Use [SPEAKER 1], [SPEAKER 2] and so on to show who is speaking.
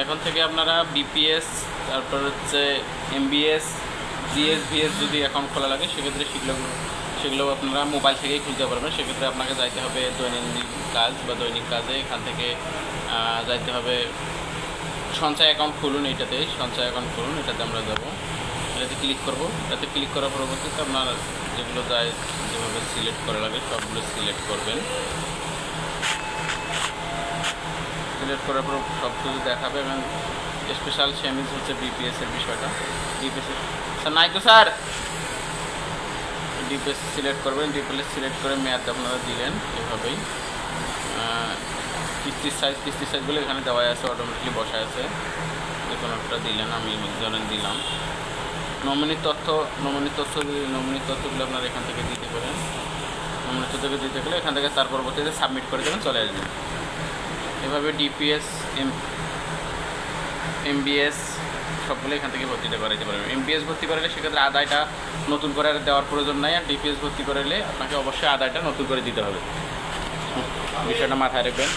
[SPEAKER 1] এখন থেকে আপনারা বিপিএস তারপর হচ্ছে এমবিএস জিএস ভিএস যদি অ্যাকাউন্ট খোলা লাগে, সেক্ষেত্রে সেগুলো সেগুলো আপনারা মোবাইল থেকেই খুলতে পারবেন। সেক্ষেত্রে আপনাকে যাইতে হবে দৈনন্দিন কাজ বা দৈনিক কাজে। এখান থেকে যাইতে হবে সঞ্চয় অ্যাকাউন্ট খুলুন এইটাতে সঞ্চয় অ্যাকাউন্ট খুলুন, এটাতে আমরা যাব। এটাতে ক্লিক করব। এটাতে ক্লিক করার পরবর্তীতে আপনার যেগুলো যায়, যেভাবে সিলেক্ট করা লাগে, সবগুলো সিলেক্ট করবেন। সিলেক্ট করার পর সব কিছু দেখাবে এবং স্পেশাল সেমিস হচ্ছে বিপিএস এর বিষয়টা। ডিপিএস স্যার নাইকো স্যার ডিপিএস সিলেক্ট করবেন ডিপিএস সিলেক্ট করে মেয়াদ আপনারা দিলেন এভাবেই। কিস্তির সাইজ কিস্তির সাইজগুলো এখানে দেওয়া আছে অটোমেটিকলি বসা আছে। যে কোনো একটা দিলেন, আমি ধরেন দিলাম। নমিনির তথ্য নমিনির তথ্য নমিনির তথ্যগুলো আপনারা এখান থেকে দিতে পারেন। নমিনির তথ্যকে দিতে গেলে এখান থেকে তার পরবর্তীতে সাবমিট করে দেবেন, চলে আসবেন। এভাবে ডিপিএস এম এমবিএস সবগুলো এখান থেকে ভর্তিটা করাইতে পারবেন। এমবিএস ভর্তি করালে সেক্ষেত্রে আদায়টা নতুন করে দেওয়ার প্রয়োজন নাই, আর ডিপিএস ভর্তি করালে আপনাকে অবশ্যই আদায়টা নতুন করে দিতে হবে। বিষয়টা মাথায় রাখবেন।